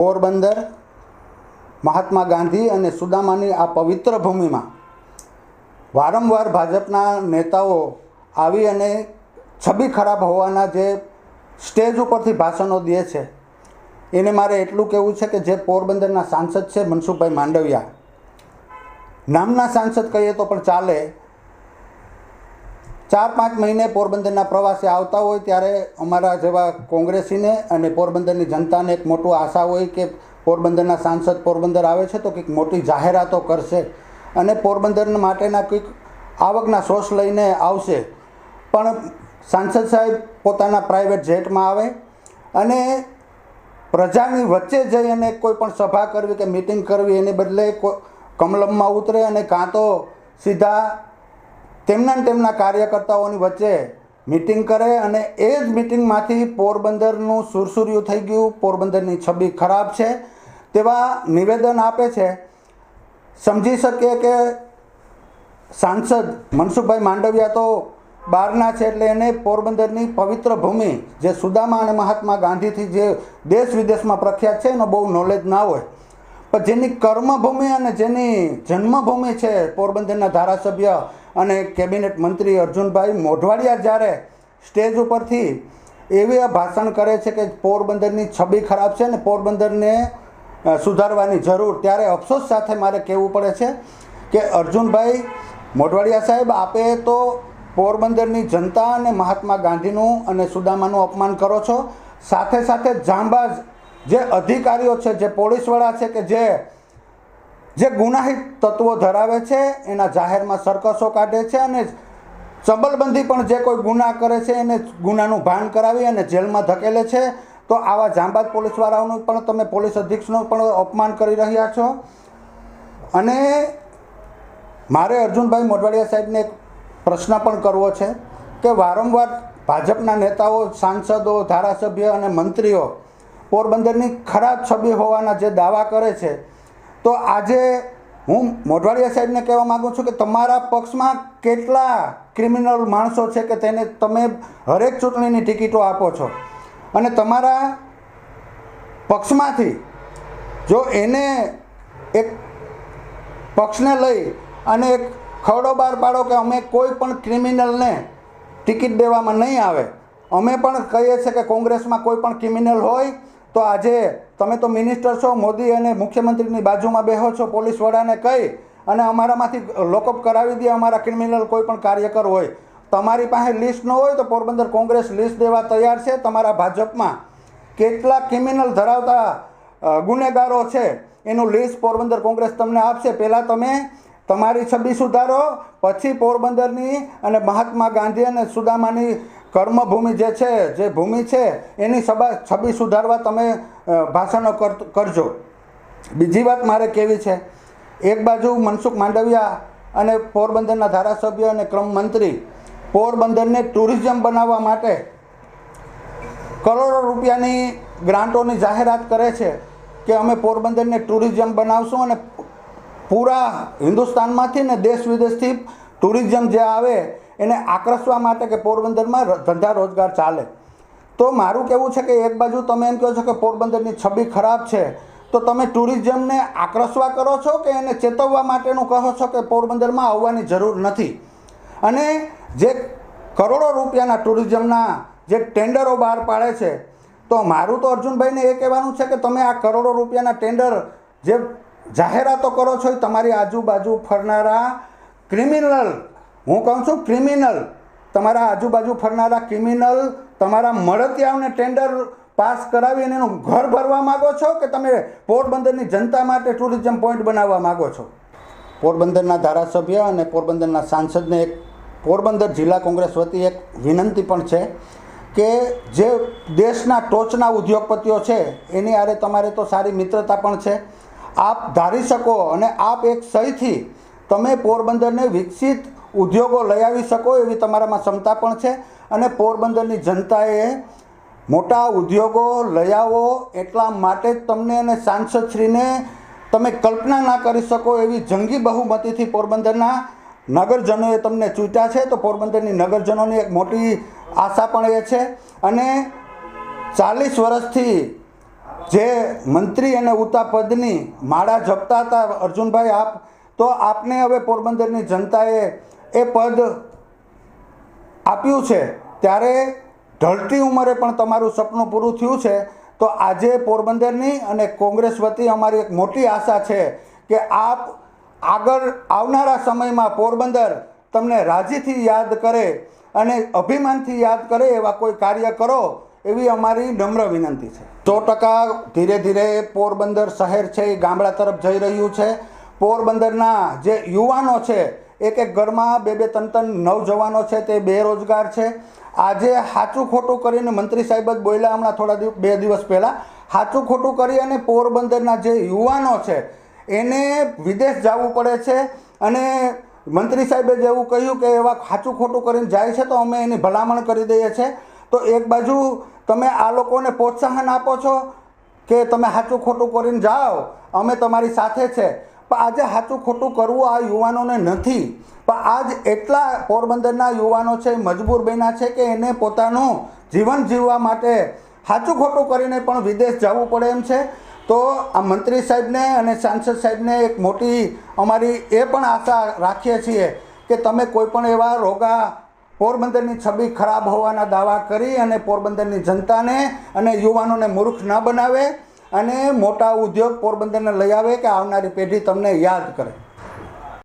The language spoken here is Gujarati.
પોરબંદર, મહાત્મા ગાંધી અને સુદામાની આ પવિત્ર ભૂમિમાં વારંવાર ભાજપના નેતાઓ આવી અને છબી ખરાબ હોવાના જે સ્ટેજ ઉપરથી ભાષણો દે છે, એને મારે એટલું કહેવું છે કે જે પોરબંદરના સાંસદ છે મનસુખભાઈ માંડવિયા. નામના સાંસદ કહીએ તો પણ ચાલે ચાર પાંચ મહિને પોરબંદરના પ્રવાસે આવતા હોય ત્યારે અમારા જેવા કોંગ્રેસીને અને પોરબંદરની જનતાને એક મોટું આશા હોય કે પોરબંદરના સાંસદ પોરબંદર આવે છે તો કંઈક મોટી જાહેરાતો કરશે અને પોરબંદર માટેના કંઈક આવકના સોર્સ લઈને આવશે. પણ સાંસદ સાહેબ પોતાના પ્રાઇવેટ જેટમાં આવે અને પ્રજાની વચ્ચે જઈ અને કોઈ પણ સભા કરવી કે મિટિંગ કરવી એને બદલે કમલમમાં ઉતરે અને કાં તો સીધા તેમના તેમના કાર્યકર્તાઓની વચ્ચે મિટિંગ કરે અને એ જ મિટિંગમાંથી પોરબંદરનું સુરસુર્યું થઈ ગયું. પોરબંદરની છબી ખરાબ છે. તેવા નિવેદન આપે છે. સમજી શકીએ કે સાંસદ મનસુખભાઈ માંડવિયા તો બહારના છે એટલે એને પોરબંદરની પવિત્ર ભૂમિ જે સુદામા અને મહાત્મા ગાંધીથી જે દેશ વિદેશમાં પ્રખ્યાત છે એનો બહુ નોલેજ ના હોય. પણ જેની કર્મભૂમિ અને જેની જન્મભૂમિ છે પોરબંદરના ધારાસભ્ય અને કેબિનેટ મંત્રી અર્જુનભાઈ મોઢવાડિયા જ્યારે સ્ટેજ ઉપરથી એવી ભાષણ કરે છે કે પોરબંદરની છબી ખરાબ છે અને પોરબંદરને સુધારવાની જરૂર, ત્યારે અફસોસ સાથે મારે કહેવું પડે છે કે અર્જુનભાઈ મોઢવાડિયા સાહેબ, આપે તો પોરબંદરની જનતા અને મહાત્મા ગાંધીનું અને સુદામાનું અપમાન કરો છો. સાથે સાથે જાંબાજ જે અધિકારીઓ છે, જે પોલીસવાળા છે કે જે જે ગુનાહિત તત્વો ધરાવે છે, એના જાહેરમાં સરકસો કાઢે છે અને ચંબલબંધી પણ જે કોઈ ગુના કરે છે, એને ગુનાનું ભાન કરાવી અને જેલમાં ધકેલે છે, તો આવા જાંબાદ પોલીસવાળાઓનું પણ તમે પોલીસ અધિક્ષનું પણ અપમાન કરી રહ્યા છો. અને મારે અર્જુનભાઈ મોઢવાડિયા સાહેબને એક પ્રશ્ન પણ કરવો છે કે વારંવાર ભાજપના નેતાઓ, સાંસદો, ધારાસભ્ય અને મંત્રીઓ પોરબંદરની ખરાબ છબી હોવાના જે દાવા કરે છે તો આજે હું મોઢવાડિયા સાહેબને કહેવા માગું છું કે તમારા પક્ષમાં કેટલા ક્રિમિનલ માણસો છે કે તેને તમે હરેક ચૂંટણીની ટિકિટો આપો છો? અને તમારા પક્ષમાંથી જો એને એક પક્ષને લઈ અને એક ખરડો બહાર પાડો કે અમે કોઈ પણ ક્રિમિનલને ટિકિટ દેવામાં નહીં આવે, અમે પણ કહીએ છીએ કે કોંગ્રેસમાં કોઈ પણ ક્રિમિનલ હોય તો આજે તમે તો મિનિસ્ટર છો, મોદી અને મુખ્યમંત્રીની બાજુમાં બેહો છો, પોલીસ વડાને કહી અને અમારામાંથી લોકઅપ કરાવી દે, અમારા ક્રિમિનલ કોઈ પણ કાર્યકર હોય. તમારી પાસે લિસ્ટ ન હોય તો પોરબંદર કોંગ્રેસ લિસ્ટ દેવા તૈયાર છે. તમારા ભાજપમાં કેટલા ક્રિમિનલ ધરાવતા ગુનેગારો છે. એનું લિસ્ટ પોરબંદર કોંગ્રેસ તમને આપશે. પહેલાં તમે તમારી છબી સુધારો, પછી પોરબંદરની અને મહાત્મા ગાંધી અને સુદામાની કર્મભૂમિ જે છે, જે ભૂમિ છે, એની સભા, છબી સુધારવા તમે ભાષણો કર, કરજો. બીજી વાત મારે કેવી છે? એક બાજુ મનસુખ માંડવિયા અને પોરબંદરના ધારાસભ્ય અને ક્રમ મંત્રી પોરબંદરને ટુરિઝમ બનાવવા માટે કરોડો રૂપિયાની ગ્રાન્ટોની જાહેરાત કરે છે કે અમે પોરબંદરને ટુરિઝમ બનાવશું અને પૂરા હિન્દુસ્તાનમાંથી ને દેશ વિદેશથી ટુરિઝમ જે આવે એને આકર્ષવા માટે કે પોરબંદરમાં ધંધા રોજગાર ચાલે. તો મારું કહેવું છે કે એક બાજુ તમે એમ કહો છો કે પોરબંદરની છબી ખરાબ છે, તો તમે ટુરિઝમને આકર્ષવા કરો છો કે એને ચેતવવા માટેનું કહો છો કે પોરબંદરમાં આવવાની જરૂર નથી? અને જે કરોડો રૂપિયાના ટુરિઝમના જે ટેન્ડરો બહાર પાડે છે, તો મારું તો અર્જુનભાઈને એ કહેવાનું છે કે તમે આ કરોડો રૂપિયાના ટેન્ડર જે જાહેરાતો કરો છો એ તમારી આજુબાજુ ફરનારા ક્રિમિનલ હું કહું છું ક્રિમિનલ તમારા આજુબાજુ ફરનારા ક્રિમિનલ તમારા મળતિયાઓને ટેન્ડર પાસ કરાવી અને એનું ઘર ભરવા માગો છો કે તમે પોરબંદરની જનતા માટે ટુરિઝમ પોઈન્ટ બનાવવા માગો છો? પોરબંદરના ધારાસભ્ય અને પોરબંદરના સાંસદને એક, પોરબંદર જિલ્લા કોંગ્રેસ વતી એક વિનંતી પણ છે કે જે દેશના ટોચના ઉદ્યોગપતિઓ છે, એની આરે તમારે તો સારી મિત્રતા પણ છે. આપ ધારી શકો અને આપ એક સહીથી તમે પોરબંદરને વિકસિત ઉદ્યોગો લઈ આવી શકો એવી તમારામાં ક્ષમતા પણ છે અને પોરબંદરની જનતાએ મોટા ઉદ્યોગો લઈ આવો એટલા માટે જ તમને અને સાંસદશ્રીને તમે કલ્પના ના કરી શકો એવી જંગી બહુમતીથી પોરબંદરના નગરજનોએ તમને ચૂંટ્યા છે. તો પોરબંદરની નગરજનોની એક મોટી આશા પણ એ છે અને ચાલીસ વર્ષથી જે મંત્રી અને ઉતા પદની માળા જપતા હતા અર્જુનભાઈ આપ, તો આપને હવે પોરબંદરની જનતાએ એ પદ આપ્યું છે, ત્યારે ઢળતી ઉંમરે પણ તમારું સપનું પૂરું થયું છે. તો આજે પોરબંદરની અને કોંગ્રેસ વતી અમારી એક મોટી આશા છે કે આપ આગળ આવનારા સમયમાં પોરબંદર તમને રાજીથી યાદ કરે અને અભિમાનથી યાદ કરે એવા કોઈ કાર્ય કરો એવી અમારી નમ્ર વિનંતી છે. સો ટકા ધીરે ધીરે પોરબંદર શહેર છે એ ગામડા તરફ જઈ રહ્યું છે. પોરબંદરના જે યુવાનો છે એક એક ઘરમાં બે બે ત્રણ ત્રણ નવજવાનો છે, તે બેરોજગાર છે. આજે સાચું ખોટું કરીને મંત્રી સાહેબ જ બોલ્યા હમણાં થોડા દિવસ બે દિવસ પહેલાં. સાચું ખોટું કરી અને પોરબંદરના જે યુવાનો છે, એને વિદેશ જવું પડે છે અને મંત્રી સાહેબે જેવું કહ્યું કે એવા સાચું ખોટું કરીને જાય છે તો અમે એની ભલામણ કરી દઈએ છીએ તો એક બાજુ તમે આ લોકોને પ્રોત્સાહન આપો છો કે તમે સાચું ખોટું કરીને જાઓ. અમે તમારી સાથે છે. પણ આજે સાચું ખોટું કરવું આ યુવાનોને નથી. પણ આજ એટલા પોરબંદરના યુવાનો છે, મજબૂર બન્યા છે કે એને પોતાનું જીવન જીવવા માટે સાચું ખોટું કરીને પણ વિદેશ જવું પડે એમ છે. તો આ મંત્રી સાહેબને અને સાંસદ સાહેબને એક મોટી અમારી એ પણ આશા રાખીએ છીએ કે તમે કોઈ પણ એવા રોગા પોરબંદરની છબી ખરાબ હોવાના દાવા કરી અને પોરબંદરની જનતાને અને યુવાનોને મૂર્ખ ન બનાવે. અને મોટા ઉદ્યોગ પોરબંદરને લઈ આવે કે આવનારી પેઢી તમને યાદ કરે.